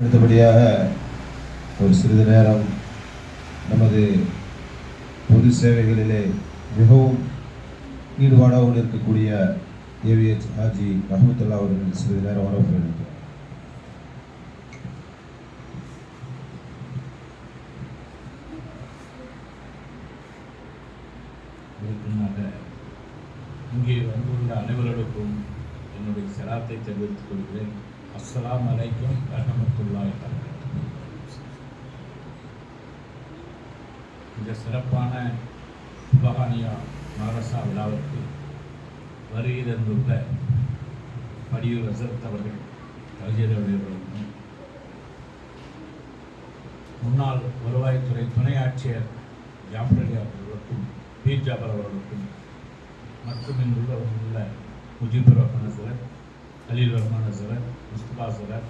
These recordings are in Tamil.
அடுத்தபடியாக ஒரு சிறிது நேரம் நமது பொது சேவைகளிலே மிகவும் ஈடுபாடோடு இருக்கக்கூடிய ஏவிஎச் ஹாஜி ரஹமத்துல்லா அவர்கள் சிறிது நேரம் வரவு இருக்கிறார் இங்கே வந்துள்ள அனைவர்களுக்கும் என்னுடைய சலாத்தை தெரிவித்துக் கொள்கிறேன். அஸ்லாம் அலைக்கும் ரஹமத்துல்லாய் இந்த சிறப்பான சுபஹானியா மாரசா விழாவிற்கு வருகை தந்துள்ள படியூர் ரசரத் அவர்கள் கவிஞர் அவர்களும் முன்னாள் வருவாய்த்துறை துணை ஆட்சியர் ஜாஃபர் அவர்களுக்கும் பீர் ஜாபர் அவர்களுக்கும் மற்றும் இங்குள்ள உள்ள முஜிபுர் ரஹ்மான் கலீல் ரஹ்மான் சரத் முஸ்துபா சரத்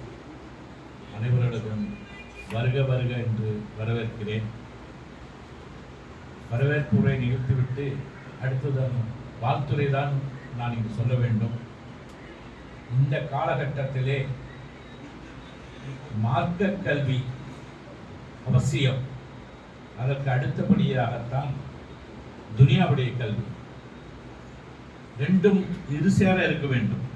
அனைவரிடமும் வருக வருக என்று வரவேற்கிறேன். வரவேற்புரை நிகழ்த்திவிட்டு அடுத்ததான் வாழ்த்துறை தான் நான் இங்கு சொல்ல வேண்டும். இந்த காலகட்டத்திலே மார்க்க கல்வி அவசியம். அதற்கு அடுத்தபடியாகத்தான் துனியாவுடைய கல்வி. ரெண்டும் இருசேர இருக்க வேண்டும்.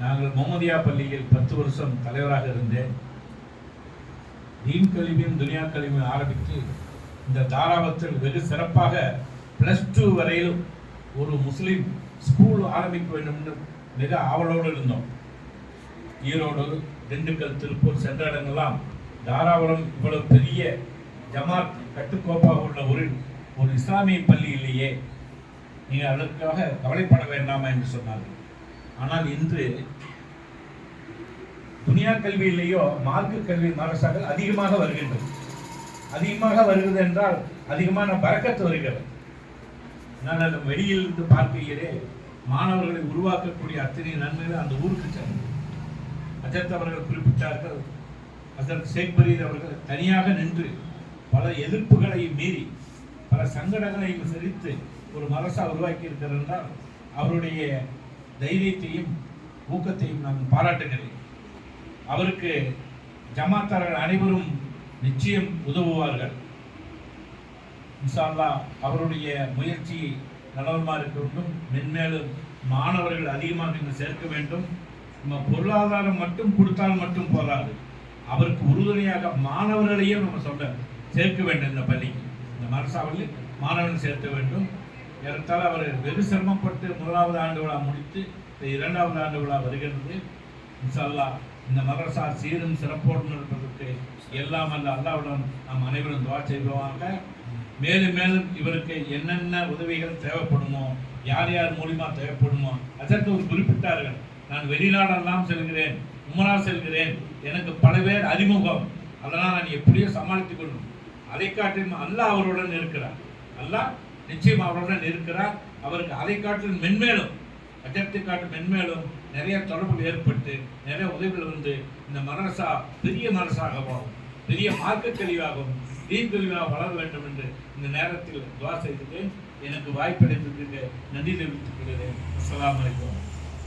நாங்கள் முகமதியா பள்ளியில் பத்து வருஷம் தலைவராக இருந்தேன். தீன் கல்வியும் துனியா கல்வியும் ஆரம்பித்து இந்த தாராபத்தில் வெகு சிறப்பாக பிளஸ் டூ வரையில் ஒரு முஸ்லீம் ஸ்கூல் ஆரம்பிக்க வேண்டும் என்று மிக ஆவலோடு இருந்தோம். ஈரோடு திண்டுக்கல் திருப்பூர் சென்ற இடங்கள்லாம் தாராபுரம் இவ்வளவு பெரிய ஜமாத் கட்டுக்கோப்பாக உள்ள ஒரு ஒரு இஸ்லாமிய பள்ளி இல்லையே. நீங்கள் அதற்காக கவலைப்பட வேண்டாமா என்று சொன்னார்கள். ஆனால் இன்று துனியா கல்வியிலேயோ மார்க்க கல்வி மாரசாக்கள் அதிகமாக வருகின்றது. அதிகமாக வருகிறது என்றால் அதிகமான பறக்கத்து வருகிறது. நான் அந்த வெளியிலிருந்து பார்க்கையிலே மாணவர்களை உருவாக்கக்கூடிய அத்தனை நன்மைகள் அந்த ஊருக்கு சென்றது அஜத் அவர்கள் குறிப்பிட்டார்கள் அதற்கு ஷேக் பரீர் அவர்கள் தனியாக நின்று பல எதிர்ப்புகளை மீறி பல சங்கடங்களையும் சிரித்து ஒரு மரசா உருவாக்கி இருக்கிறார் என்றால் அவருடைய தைரியத்தையும் ஊக்கத்தையும் நான் பாராட்டுகிறேன். அவருக்கு ஜமாத்தார்கள் அனைவரும் நிச்சயம் உதவுவார்கள். இன்ஷா அவருடைய முயற்சி நலவரமா இருக்க வேண்டும். மென்மேலும் மாணவர்கள் அதிகமாக இங்கு சேர்க்க வேண்டும். நம்ம பொருளாதாரம் மட்டும் கொடுத்தால் மட்டும் போதாது. அவருக்கு உறுதுணையாக மாணவர்களையும் நம்ம சொல்ல சேர்க்க வேண்டும் இந்த பள்ளிக்கு. இந்த மரசாவில் மாணவர்கள் சேர்க்க வேண்டும். ஏறத்தால் அவர் வெகு சிரமப்பட்டு முதலாவது ஆண்டு விழா முடித்து இந்த இரண்டாவது ஆண்டு விழா வருகிறது இன்ஷா இந்த மதரசா சீரும் சிறப்போடு இருப்பதற்கு எல்லாம் அல்ல அல்லாவுடன் நாம் அனைவரும் துவா செய்வாங்க மேலும் மேலும் இவருக்கு என்னென்ன உதவிகள் தேவைப்படுமோ யார் யார் மூலியமா தேவைப்படுமோ அதற்கு ஒரு குறிப்பிட்டார்கள். நான் வெளிநாடெல்லாம் செல்கிறேன் உமரா செல்கிறேன் எனக்கு பல பேர் அறிமுகம். அதனால் நான் எப்படியோ சமாளித்துக் கொள்ளும். அதை காட்டிலும் அல்லாஹ் அவருடன் இருக்கிறார். அல்லாஹ் நிச்சயம் அவருடன் இருக்கிறார் அவருக்கு அதை காட்டிலும் மென்மேலும் அஜத்தை காட்டும் மென்மேலும் நிறைய தொடர்புகள் ஏற்பட்டு நிறைய உதவிகள் வந்து இந்த மரசா பெரிய மரசாகவும் பெரிய மார்க்க தெளிவாகவும் தீன் தெளிவாக வளர வேண்டும் என்று இந்த நேரத்தில் துவா செய்துட்டு எனக்கு வாய்ப்பளித்ததுக்கு நன்றி தெரிவித்துக் கொள்கிறேன். அஸ்லாம் வலைக்கம்